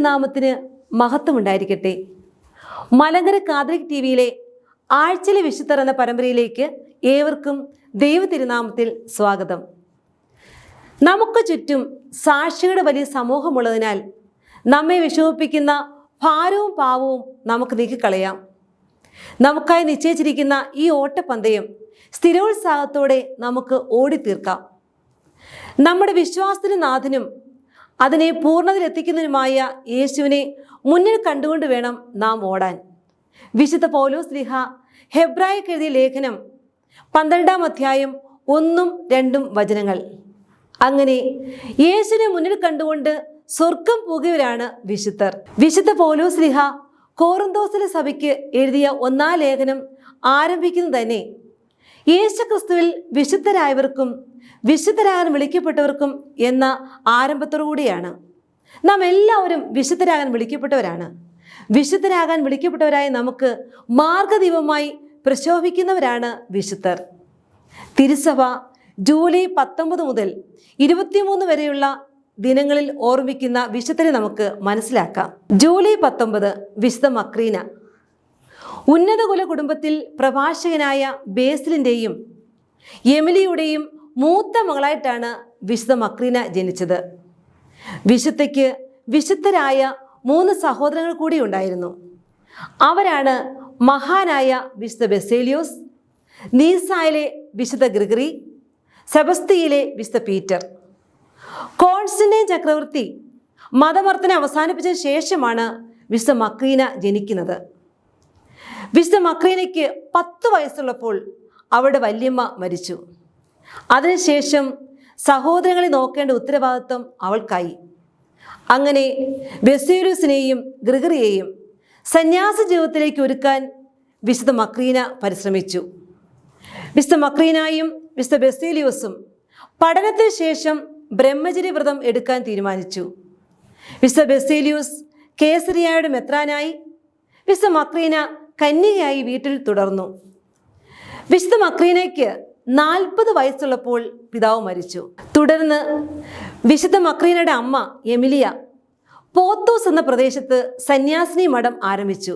തിരുനാമത്തിന് മഹത്വമുണ്ടായിരിക്കട്ടെ. Malankara Catholic T വിയിലെ ആഴ്ചയിലെ വിശുദ്ധർ എന്ന പരമ്പരയിലേക്ക് ഏവർക്കും ദൈവ തിരുനാമത്തിൽ സ്വാഗതം. നമുക്ക് ചുറ്റും സാക്ഷികളുടെ വലിയ സമൂഹമുള്ളതിനാൽ നമ്മെ വിഷമിപ്പിക്കുന്ന ഭാരവും പാവവും നമുക്ക് നീക്കിക്കളയാം. നമുക്കായി നിശ്ചയിച്ചിരിക്കുന്ന ഈ ഓട്ടപ്പന്തയം സ്ഥിരോത്സാഹത്തോടെ നമുക്ക് ഓടിത്തീർക്കാം. നമ്മുടെ വിശ്വാസത്തിന് നാഥനും അതിനെ പൂർണതയിലെത്തിക്കുന്നതിനുമായ യേശുവിനെ മുന്നിൽ കണ്ടുകൊണ്ട് വേണം നാം ഓടാൻ. വിശുദ്ധ പൗലോസ് ലിഹ ഹെബ്രായ എഴുതിയ ലേഖനം പന്ത്രണ്ടാം അധ്യായം ഒന്നും രണ്ടും വചനങ്ങൾ. അങ്ങനെ യേശുവിനെ മുന്നിൽ കണ്ടുകൊണ്ട് സ്വർഗം പോകുകവരാണ് വിശുദ്ധർ. വിശുദ്ധ പൗലോസ് ലിഹ കോറന്തോസിലെ സഭയ്ക്ക് എഴുതിയ ഒന്നാം ലേഖനം ആരംഭിക്കുന്നത് തന്നെ യേശുക്രിസ്തുവിൽ വിശുദ്ധരായവർക്കും വിശുദ്ധരാകാൻ വിളിക്കപ്പെട്ടവർക്കും എന്ന ആരംഭത്തോടുകൂടിയാണ് നാം എല്ലാവരും വിശുദ്ധരാകാൻ വിളിക്കപ്പെട്ടവരാണ്. വിശുദ്ധരാകാൻ വിളിക്കപ്പെട്ടവരായ നമുക്ക് മാർഗദീപമായി പ്രശോഭിക്കുന്നവരാണ് വിശുദ്ധർ. തിരുസഭ ജൂലൈ പത്തൊമ്പത് മുതൽ ഇരുപത്തിമൂന്ന് വരെയുള്ള ദിനങ്ങളിൽ ഓർമ്മിക്കുന്ന വിശുദ്ധരെ നമുക്ക് മനസ്സിലാക്കാം. ജൂലൈ പത്തൊമ്പത് വിശുദ്ധ മക്രീന. ഉന്നതകുല കുടുംബത്തിൽ പ്രഭാഷകനായ ബേസിലിന്റെയും എമിലിയുടെയും മൂത്ത മകളായിട്ടാണ് വിശുദ്ധ മക്രീന ജനിച്ചത്. വിശുദ്ധയ്ക്ക് വിശുദ്ധരായ മൂന്ന് സഹോദരങ്ങൾ കൂടി ഉണ്ടായിരുന്നു. അവരാണ് മഹാനായ വിശുദ്ധ ബെസേലിയോസ് നീസായിലെ വിശുദ്ധ ഗ്രിഗറി സെബസ്തിയിലെ വിശുദ്ധ പീറ്റർ. കോൺസ്റ്റന്റൈൻ ചക്രവർത്തി മതമർത്തനെ അവസാനിപ്പിച്ച ശേഷമാണ് വിശുദ്ധ മക്രീന ജനിക്കുന്നത്. വിശുദ്ധ മക്രീനയ്ക്ക് പത്ത് വയസ്സുള്ളപ്പോൾ അവളുടെ വല്യമ്മ മരിച്ചു. അതിനുശേഷം സഹോദരങ്ങളെ നോക്കേണ്ട ഉത്തരവാദിത്വം അവൾക്കായി. അങ്ങനെ ബെസേലൂസിനെയും ഗ്രിഗറിയെയും സന്യാസ ജീവിതത്തിലേക്ക് ഒരുക്കാൻ വിശുദ്ധ മക്രീന പരിശ്രമിച്ചു. വിശുദ്ധ മക്രീനായും വിശുദ്ധ ബെസേലിയോസും പഠനത്തിന് ശേഷം ബ്രഹ്മചര്യ വ്രതം എടുക്കാൻ തീരുമാനിച്ചു. വിശുദ്ധ ബെസേലിയൂസ് കേസരിയായുടെ മെത്രാനായി വിശുദ്ധ മക്രീന കന്യകയായി വീട്ടിൽ തുടർന്നു. വിശുദ്ധ മക്രീനയ്ക്ക് നാൽപ്പത് വയസ്സുള്ളപ്പോൾ പിതാവ് മരിച്ചു. തുടർന്ന് വിശുദ്ധ മക്രീനയുടെ അമ്മ എമിലിയ പോത്തോസ് എന്ന പ്രദേശത്ത് സന്യാസിനി മഠം ആരംഭിച്ചു.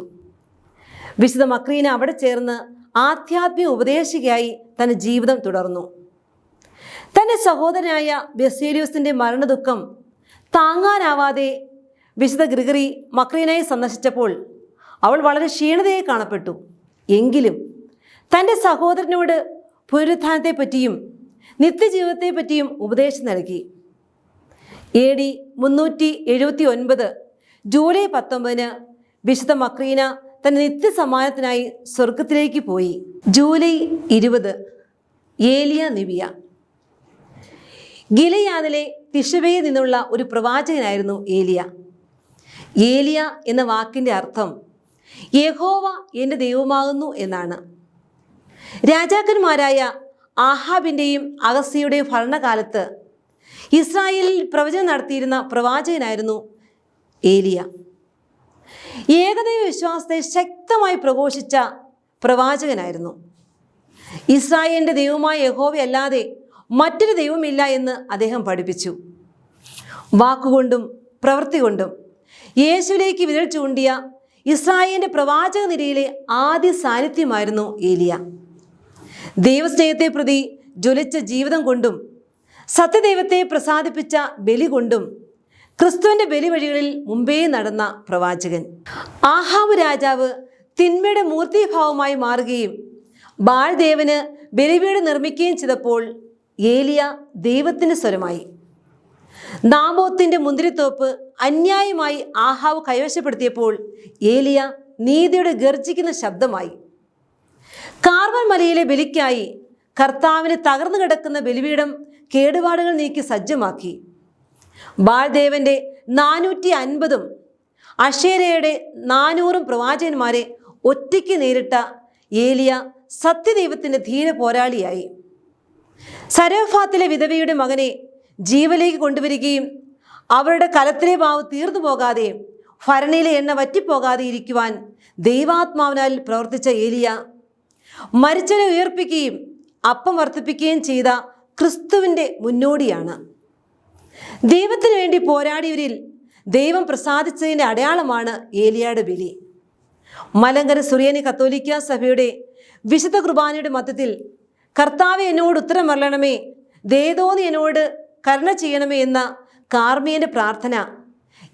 വിശുദ്ധ മക്രീന അവിടെ ചേർന്ന് ആധ്യാത്മിക ഉപദേശികയായി തന്റെ ജീവിതം തുടർന്നു. തന്റെ സഹോദരനായ ബെസേലിയോസിന്റെ മരണദുഃഖം താങ്ങാനാവാതെ വിശുദ്ധ ഗ്രിഗറി മക്രീനയെ സന്ദർശിച്ചപ്പോൾ അവൾ വളരെ കാണപ്പെട്ടു. എങ്കിലും തന്റെ സഹോദരനോട് പുനരുത്ഥാനത്തെപ്പറ്റിയും നിത്യജീവിതത്തെപ്പറ്റിയും ഉപദേശം നൽകി. എ ഡി മുന്നൂറ്റി എഴുപത്തി ഒൻപത് ജൂലൈ പത്തൊമ്പതിന് വിശുദ്ധ മക്രീന തന്റെ നിത്യസമ്മാനത്തിനായി സ്വർഗത്തിലേക്ക് പോയി. ജൂലൈ ഇരുപത് ഏലിയ നിവിയ. ഗിലയാദിലെ തിഷബയിൽ നിന്നുള്ള ഒരു പ്രവാചകനായിരുന്നു ഏലിയ. ഏലിയ എന്ന വാക്കിന്റെ അർത്ഥം യഹോവ എന്റെ ദൈവമാകുന്നു എന്നാണ്. രാജാക്കന്മാരായ ആഹാബിന്റെയും അഗസ്യയുടെയും ഭരണകാലത്ത് ഇസ്രായേലിൽ പ്രവചനം നടത്തിയിരുന്ന പ്രവാചകനായിരുന്നു ഏലിയ. ഏകദൈവ വിശ്വാസത്തെ ശക്തമായി പ്രഘോഷിച്ച പ്രവാചകനായിരുന്നു. ഇസ്രായേലിന്റെ ദൈവമായ യഹോവയല്ലാതെ മറ്റൊരു ദൈവമില്ല എന്ന് അദ്ദേഹം പഠിപ്പിച്ചു. വാക്കുകൊണ്ടും പ്രവൃത്തി കൊണ്ടും യേശുവിലേക്ക് വിരൽ ചൂണ്ടിയ ഇസ്രായേലിന്റെ പ്രവാചക നിരയിലെ ആദ്യ സാന്നിധ്യമായിരുന്നു ഏലിയ. ദൈവസ്നേഹത്തെ പ്രതി ജ്വലിച്ച ജീവിതം കൊണ്ടും സത്യദൈവത്തെ പ്രസാദിപ്പിച്ച ബലി കൊണ്ടും ക്രിസ്തുവിന്റെ ബലിവഴികളിൽ മുമ്പേ നടന്ന പ്രവാചകൻ. ആഹാവ് രാജാവ് തിന്മയുടെ മൂർത്തിഭാവമായി മാറുകയും ബാൾദേവന് ബലിവീട് നിർമ്മിക്കുകയും ചെയ്തപ്പോൾ ഏലിയ ദൈവത്തിന്റെ സ്വരമായി. നാബോത്തിന്റെ മുന്തിരിത്തോപ്പ് അന്യായമായി ആഹാവ് കൈവശപ്പെടുത്തിയപ്പോൾ ഏലിയ നീതിയുടെ ഗർജിക്കുന്ന ശബ്ദമായി. കാർവൻ മലയിലെ ബലിക്കായി കർത്താവിന് തകർന്നു കിടക്കുന്ന ബലിപീഠം കേടുപാടുകൾ നീക്കി സജ്ജമാക്കി. ബാൾദേവന്റെ നാനൂറ്റി അൻപതും അഷേരയുടെ നാനൂറും പ്രവാചകന്മാരെ ഒറ്റയ്ക്ക് നേരിട്ട ഏലിയ സത്യദൈവത്തിന്റെ ധീര പോരാളിയായി. സരോഫാത്തിലെ വിധവയുടെ മകനെ ജീവലേക്ക് കൊണ്ടുവരികയും അവരുടെ കലത്തിലെ മാവ് തീർന്നു പോകാതെ ഭരണിയിലെ എണ്ണ വറ്റിപ്പോകാതെ ഇരിക്കുവാൻ ദൈവാത്മാവിനാൽ പ്രവർത്തിച്ച ഏലിയ മരിച്ചനെ ഉയർപ്പിക്കുകയും അപ്പം വർദ്ധിപ്പിക്കുകയും ചെയ്ത ക്രിസ്തുവിന്റെ മുന്നോടിയാണ്. ദൈവത്തിന് വേണ്ടി പോരാടിയവരിൽ ദൈവം പ്രസാദിച്ചതിന്റെ അടയാളമാണ് ഏലിയയുടെ ബലി. മലങ്കര സുറിയനി കത്തോലിക്ക സഭയുടെ വിശുദ്ധ കുർബാനയുടെ മധ്യത്തിൽ കർത്താവ് എന്നോട് ഉത്തരം വരണമേ ദേതോന്ന് എന്നോട് കരുണ ചെയ്യണമേ എന്ന കാർമിയന്റെ പ്രാർത്ഥന.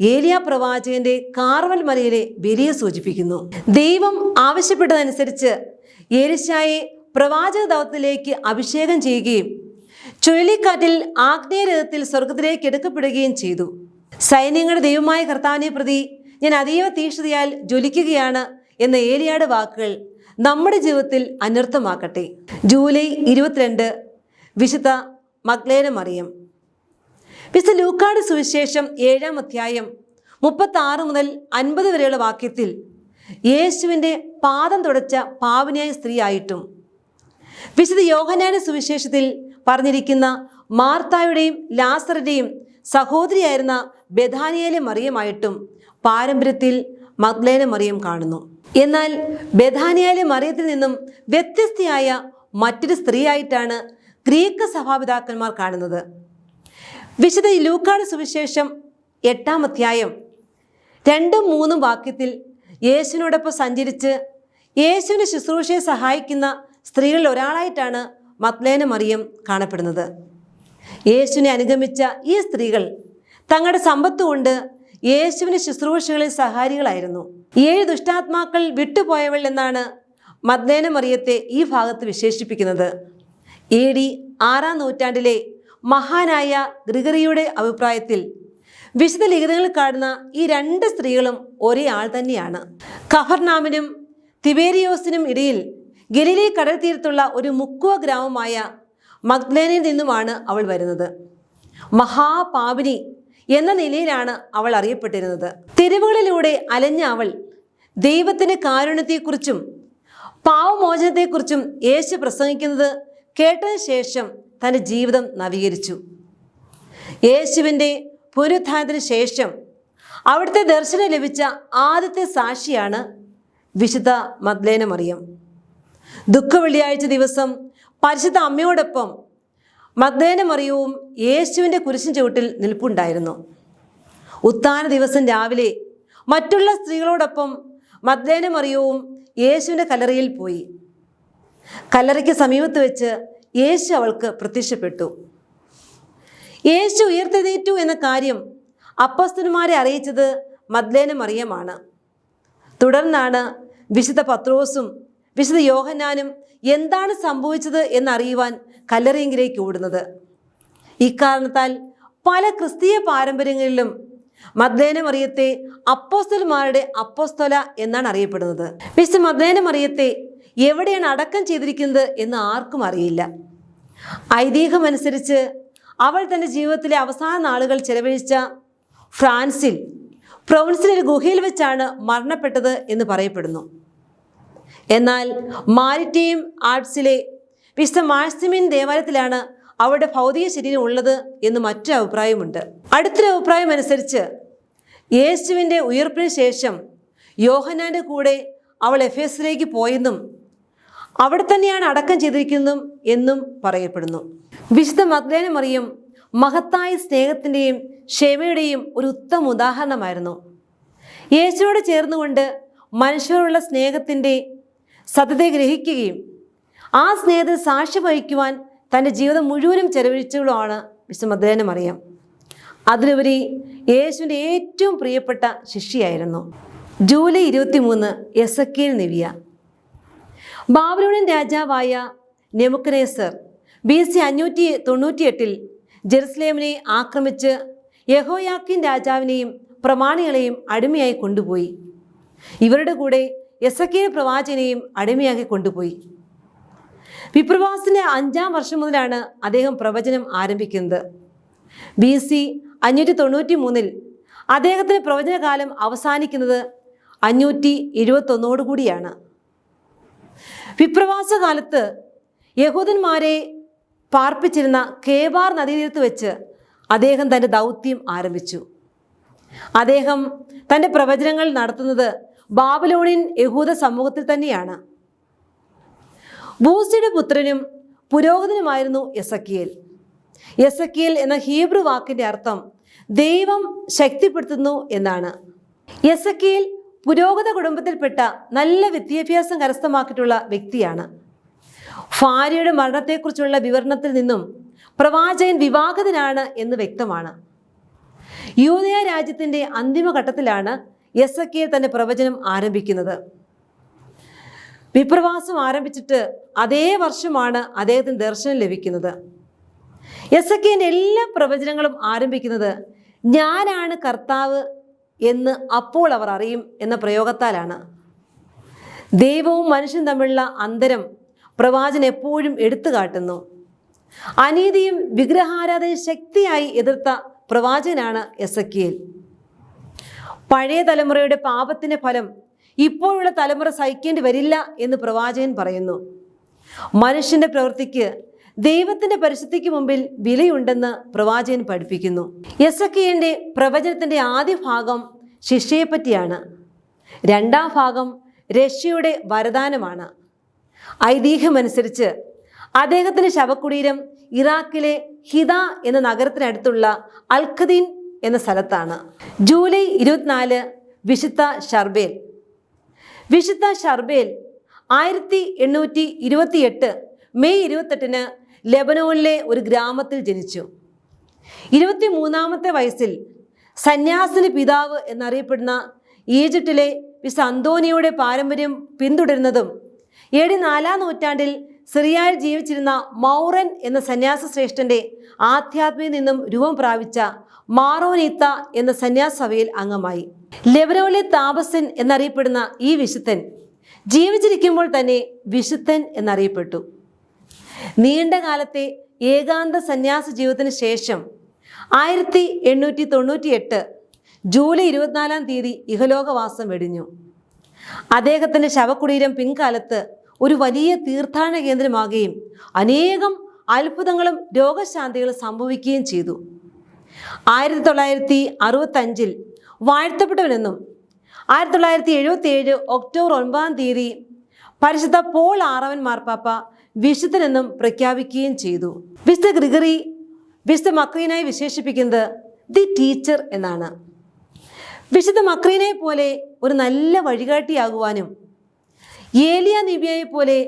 ഏലിയ പ്രവാചകന്റെ കാർവൽ മലയിലെ ബലിയെ സൂചിപ്പിക്കുന്നു. ദൈവം ആവശ്യപ്പെട്ടതനുസരിച്ച് ഏലിശായെ പ്രവാചക ദൗത്യത്തിലേക്ക് അഭിഷേകം ചെയ്യുകയും ചുഴലിക്കാറ്റിൽ ആഗ്നേയരഥത്തിൽ സ്വർഗത്തിലേക്ക് എടുക്കപ്പെടുകയും ചെയ്തു. സൈന്യങ്ങളുടെ ദൈവമായ കർത്താവിനെ പ്രതി ഞാൻ അതീവ തീക്ഷ്ണതയാൽ ജ്വലിക്കുകയാണ് എന്ന ഏലിയാട് വാക്കുകൾ നമ്മുടെ ജീവിതത്തിൽ അനർത്ഥമാക്കട്ടെ. ജൂലൈ ഇരുപത്തിരണ്ട് വിശുദ്ധ മഗ്ലേന മറിയം വിശുദ്ധ ലൂക്കാട് സുവിശേഷം ഏഴാം അധ്യായം മുപ്പത്തി ആറ് മുതൽ അൻപത് വരെയുള്ള വാക്യത്തിൽ യേശുവിന്റെ പാദം തുടച്ച പാവനിയായ സ്ത്രീ ആയിട്ടും വിശുദ്ധ യോഹനാന സുവിശേഷത്തിൽ പറഞ്ഞിരിക്കുന്ന മാർത്തായുടെയും ലാസറിന്റെയും സഹോദരിയായിരുന്ന ബഥാനിയയിലെ മറിയമായിട്ടും പാരമ്പര്യത്തിൽ മഗ്ലേന മറിയം കാണുന്നു. എന്നാൽ ബഥാനിയയിലെ മറിയത്തിൽ നിന്നും വ്യത്യസ്തയായ മറ്റൊരു സ്ത്രീയായിട്ടാണ് ഗ്രീക്ക് സഭാപിതാക്കന്മാർ കാണുന്നത്. വിശുദ്ധ ലൂക്കാട് സുവിശേഷം എട്ടാം അധ്യായം രണ്ടും മൂന്നും വാക്യത്തിൽ യേശുവിനോടൊപ്പം സഞ്ചരിച്ച് യേശുവിന്റെ ശുശ്രൂഷയെ സഹായിക്കുന്ന സ്ത്രീകളിൽ ഒരാളായിട്ടാണ് മത്ലേന മറിയം കാണപ്പെടുന്നത്. യേശുവിനെ അനുഗമിച്ച ഈ സ്ത്രീകൾ തങ്ങളുടെ സമ്പത്ത് കൊണ്ട് യേശുവിന്റെ ശുശ്രൂഷകളിൽ സഹാരികളായിരുന്നു. ഏഴ് ദുഷ്ടാത്മാക്കൾ വിട്ടുപോയവൾ എന്നാണ് മദ്ലേന മറിയത്തെ ഈ ഭാഗത്ത് വിശേഷിപ്പിക്കുന്നത്. എ ഡി ആറാം നൂറ്റാണ്ടിലെ മഹാനായ ഗ്രിഗറിയുടെ അഭിപ്രായത്തിൽ വിശുദ്ധ ലിഖിതങ്ങളിൽ കാണുന്ന ഈ രണ്ട് സ്ത്രീകളും ഒരേ ആൾ തന്നെയാണ്. കഫർനാമിനും തിബേരിയോസിനും ഇടയിൽ ഗലീലി കടൽ തീരത്തുള്ള ഒരു മുക്കുവ ഗ്രാമമായ മഗ്ലേനയിൽ നിന്നുമാണ് അവൾ വരുന്നത്. മഹാപാപിനി എന്ന നിലയിലാണ് അവൾ അറിയപ്പെട്ടിരുന്നത്. തെരുവുകളിലൂടെ അലഞ്ഞ അവൾ ദൈവത്തിന് കാരുണ്യത്തെക്കുറിച്ചും പാവമോചനത്തെക്കുറിച്ചും യേശു പ്രസംഗിക്കുന്നത് കേട്ടതിന് ശേഷം തന്റെ ജീവിതം നവീകരിച്ചു. യേശുവിന്റെ പുനരുദ്ധാനത്തിന് ശേഷം അവിടുത്തെ ദർശനം ലഭിച്ച ആദ്യത്തെ സാക്ഷിയാണ് വിശുദ്ധ മദ്ലേന മറിയം. ദുഃഖ വെള്ളിയാഴ്ച ദിവസം പരിശുദ്ധ അമ്മയോടൊപ്പം മദ്ലേന മറിയവും യേശുവിന്റെ കുരിശിൻ ചുവട്ടിൽ നിൽപ്പുണ്ടായിരുന്നു. ഉത്താന ദിവസം രാവിലെ മറ്റുള്ള സ്ത്രീകളോടൊപ്പം മദ്ലേന മറിയവും യേശുവിന്റെ കല്ലറയിൽ പോയി. കല്ലറയ്ക്ക് സമീപത്ത് വെച്ച് യേശു അവൾക്ക് പ്രത്യക്ഷപ്പെട്ടു. യേശു ഉയർത്തെഴുന്നേറ്റു എന്ന കാര്യം അപ്പസ്തന്മാരെ അറിയിച്ചത് മദ്ലേന മറിയമാണ്. തുടർന്നാണ് വിശുദ്ധ പത്രോസും വിശുദ്ധ യോഹന്നാനും എന്താണ് സംഭവിച്ചത് എന്നറിയുവാൻ കല്ലറിയെങ്കിലേക്ക് ഓടുന്നത്. ഇക്കാരണത്താൽ പല ക്രിസ്തീയ പാരമ്പര്യങ്ങളിലും മദ്ലേന മറിയത്തെ അപ്പോസ്തലന്മാരുടെ അപ്പോസ്തല എന്നാണ് അറിയപ്പെടുന്നത്. വിശുദ്ധ മദ്ലേന മറിയത്തെ എവിടെയാണ് അടക്കം ചെയ്തിരിക്കുന്നത് എന്ന് ആർക്കും അറിയില്ല. ഐതിഹ്യമനുസരിച്ച് അവൾ തന്റെ ജീവിതത്തിലെ അവസാന നാളുകൾ ചെലവഴിച്ച ഫ്രാൻസിൽ പ്രൊവിൻസിലെ ഗുഹയിൽ വെച്ചാണ് മരണപ്പെട്ടത് എന്ന് പറയപ്പെടുന്നു. എന്നാൽ മാരിറ്റീം ആർട്സിലെ വിശുദ്ധ മാഴ്സിമിൻ ദേവാലയത്തിലാണ് അവളുടെ ഭൗതിക ശരീരം ഉള്ളത് എന്ന് മറ്റൊരു അഭിപ്രായമുണ്ട്. അടുത്തൊരു അഭിപ്രായം അനുസരിച്ച് യേശുവിന്റെ ഉയർപ്പിന് ശേഷം യോഹനാന്റെ കൂടെ അവൾ എഫേസിലേക്ക് പോയെന്നും അവിടെ തന്നെയാണ് അടക്കം ചെയ്തിരിക്കുന്നതും എന്നും പറയപ്പെടുന്നു. വിശുദ്ധ മദ്ലേന മറിയം മഹത്തായ സ്നേഹത്തിന്റെയും ക്ഷമയുടെയും ഒരു ഉത്തമ ഉദാഹരണമായിരുന്നു. യേശുവോട് ചേർന്നുകൊണ്ട് മനുഷ്യരോടുള്ള സ്നേഹത്തിന്റെ സത്യത്തെ ഗ്രഹിക്കുകയും ആ സ്നേഹത്തിൽ സാക്ഷ്യം വഹിക്കുവാൻ തന്റെ ജീവിതം മുഴുവനും ചെലവഴിച്ചുകളുമാണ് വിശുദ്ധ മദ്ലേന മറിയം. അതിലുപരി യേശുവിന്റെ ഏറ്റവും പ്രിയപ്പെട്ട ശിഷ്യയായിരുന്നു. ജൂലൈ ഇരുപത്തി മൂന്ന് എസക്കേൽ നിവിയ. ബാബിലോണിയൻ രാജാവായ നെമുക്കനേസർ ബി സി അഞ്ഞൂറ്റി തൊണ്ണൂറ്റിയെട്ടിൽ ജെറുസലേമിനെ ആക്രമിച്ച് യഹോയാക്കിൻ രാജാവിനെയും പ്രമാണികളെയും അടിമയായി കൊണ്ടുപോയി. ഇവരുടെ കൂടെ എസക്കേൽ പ്രവാചകനെയും അടിമയാക്കി കൊണ്ടുപോയി. വിപ്രവാസിന്റെ അഞ്ചാം വർഷം മുതലാണ് അദ്ദേഹം പ്രവചനം ആരംഭിക്കുന്നത്. ബി സി അഞ്ഞൂറ്റി തൊണ്ണൂറ്റി മൂന്നിൽ അദ്ദേഹത്തിന്റെ പ്രവചനകാലം അവസാനിക്കുന്നത് അഞ്ഞൂറ്റി എഴുപത്തൊന്നോടു കൂടിയാണ്. വിപ്രവാസ കാലത്ത് യഹൂദന്മാരെ പാർപ്പിച്ചിരുന്ന കേബാർ നദീതീരത്ത് വെച്ച് അദ്ദേഹം തന്റെ ദൗത്യം ആരംഭിച്ചു. അദ്ദേഹം തന്റെ പ്രവചനങ്ങൾ നടത്തുന്നത് ബാബലോണിൻ യഹൂദ സമൂഹത്തിൽ തന്നെയാണ്. ബൂസിയുടെ പുത്രനും പുരോഹിതനുമായിരുന്നു യസക്കിയേൽ എസക്കിയേൽ എന്ന ഹീബ്രു വാക്കിന്റെ അർത്ഥം ദൈവം ശക്തിപ്പെടുത്തുന്നു എന്നാണ്. എസക്കിയിൽ പുരോഗത കുടുംബത്തിൽപ്പെട്ട നല്ല വിദ്യാഭ്യാസം കരസ്ഥമാക്കിയിട്ടുള്ള വ്യക്തിയാണ്. ഭാര്യയുടെ മരണത്തെക്കുറിച്ചുള്ള വിവരണത്തിൽ നിന്നും പ്രവാചകൻ വിവാഹിതനാണ് എന്ന് വ്യക്തമാണ്. യൂതയ രാജ്യത്തിന്റെ അന്തിമഘട്ടത്തിലാണ് എസ് എ തന്റെ പ്രവചനം ആരംഭിക്കുന്നത്. വിപ്രവാസം ആരംഭിച്ചിട്ട് അതേ വർഷമാണ് അദ്ദേഹത്തിന് ദർശനം ലഭിക്കുന്നത്. എസക്കേന്റെ എല്ലാ പ്രവചനങ്ങളും ആരംഭിക്കുന്നത് ഞാനാണ് കർത്താവ് എന്ന് അപ്പോൾ അവർ അറിയും എന്ന പ്രയോഗത്താലാണ്. ദൈവവും മനുഷ്യൻ തമ്മിലുള്ള അന്തരം പ്രവാചൻ എപ്പോഴും എടുത്തു കാട്ടുന്നു. അനീതിയും വിഗ്രഹാരാധന ശക്തിയായി എതിർത്ത പ്രവാചകനാണ് എസ് എക്കിയൽ പഴയ തലമുറയുടെ പാപത്തിന്റെ ഫലം ഇപ്പോഴുള്ള തലമുറ സഹിക്കേണ്ടി വരില്ല എന്ന് പ്രവാചകൻ പറയുന്നു. മനുഷ്യന്റെ പ്രവൃത്തിക്ക് ദൈവത്തിന്റെ പരിശുദ്ധിക്ക് മുമ്പിൽ വിലയുണ്ടെന്ന് പ്രവാചകൻ പഠിപ്പിക്കുന്നു. യസക്കിയന്റെ പ്രവചനത്തിന്റെ ആദ്യ ഭാഗം ശിക്ഷയെപ്പറ്റിയാണ്. രണ്ടാം ഭാഗം രഷ്യയുടെ വരദാനമാണ്. ഐതിഹ്യമനുസരിച്ച് അദ്ദേഹത്തിന്റെ ശവകുടീരം ഇറാഖിലെ ഹിദ എന്ന നഗരത്തിനടുത്തുള്ള അൽഖദീൻ എന്ന സ്ഥലത്താണ്. ജൂലൈ ഇരുപത്തിനാല് വിശുദ്ധ ഷർബേൽ വിശുദ്ധ ഷർബേൽ ആയിരത്തി എണ്ണൂറ്റി ഇരുപത്തിയെട്ട് മെയ് ഇരുപത്തെട്ടിന് ലെബനോണിലെ ഒരു ഗ്രാമത്തിൽ ജനിച്ചു. ഇരുപത്തി മൂന്നാമത്തെ വയസ്സിൽ സന്യാസിന് പിതാവ് എന്നറിയപ്പെടുന്ന ഈജിപ്തിലെ വിസ് അന്തോനിയുടെ പാരമ്പര്യം പിന്തുടരുന്നതും എ നാലാം നൂറ്റാണ്ടിൽ സിറിയയിൽ ജീവിച്ചിരുന്ന മൗറൻ എന്ന സന്യാസ ശ്രേഷ്ഠന്റെ ആധ്യാത്മിൽ നിന്നും രൂപം പ്രാപിച്ച മാറോനീത്ത എന്ന സന്യാസ സഭയിൽ അംഗമായി. ലെബനോണിലെ താപസൻ എന്നറിയപ്പെടുന്ന ഈ വിശുദ്ധൻ ജീവിച്ചിരിക്കുമ്പോൾ തന്നെ വിശുദ്ധൻ എന്നറിയപ്പെട്ടു. നീണ്ട കാലത്തെ ഏകാന്ത സന്യാസ ജീവിതത്തിന് ശേഷം ആയിരത്തി എണ്ണൂറ്റി തൊണ്ണൂറ്റി എട്ട് ജൂലൈ ഇരുപത്തിനാലാം തീയതി ഇഹലോകവാസം വെടിഞ്ഞു. അദ്ദേഹത്തിന്റെ ശവകുടീരം പിൻകാലത്ത് ഒരു വലിയ തീർത്ഥാടന കേന്ദ്രമാകുകയും അനേകം അത്ഭുതങ്ങളും രോഗശാന്തികളും സംഭവിക്കുകയും ചെയ്തു. ആയിരത്തി തൊള്ളായിരത്തി അറുപത്തഞ്ചിൽ വാഴ്ത്തപ്പെട്ടവനെന്നും ആയിരത്തി തൊള്ളായിരത്തി എഴുപത്തി ഏഴ് ഒക്ടോബർ ഒൻപതാം തീയതി പരിശുദ്ധ പോൾ ആറവൻ മാർപ്പാപ്പ വിശുദ്ധനെന്നും പ്രഖ്യാപിക്കുകയും ചെയ്തു. വിശുദ്ധ ഗ്രിഗറി വിശുദ്ധ മക്രീനായി വിശേഷിപ്പിക്കുന്നത് ദി ടീച്ചർ എന്നാണ്. വിശുദ്ധ മക്രീനെ പോലെ ഒരു നല്ല വഴികാട്ടിയാകുവാനും ഏലിയ നിബിയെ പോലെ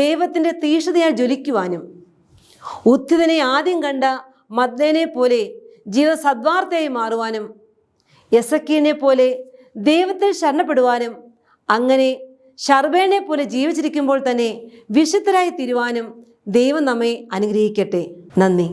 ദൈവത്തിന്റെ തീഷ്ണതയാൽ ജ്വലിക്കുവാനും ഉത്തിതനെ ആദ്യം കണ്ട മദ്ലേനെ പോലെ ജീവ സദ്വാർത്തയായി മാറുവാനും യസക്കീനെ പോലെ ദൈവത്തിൽ ശരണപ്പെടുവാനും അങ്ങനെ ഷർബേനെ പോലെ ജീവിച്ചിരിക്കുമ്പോൾ തന്നെ വിശുദ്ധരായി തീരുവാനും ദൈവം നമ്മെ അനുഗ്രഹിക്കട്ടെ. നന്ദി.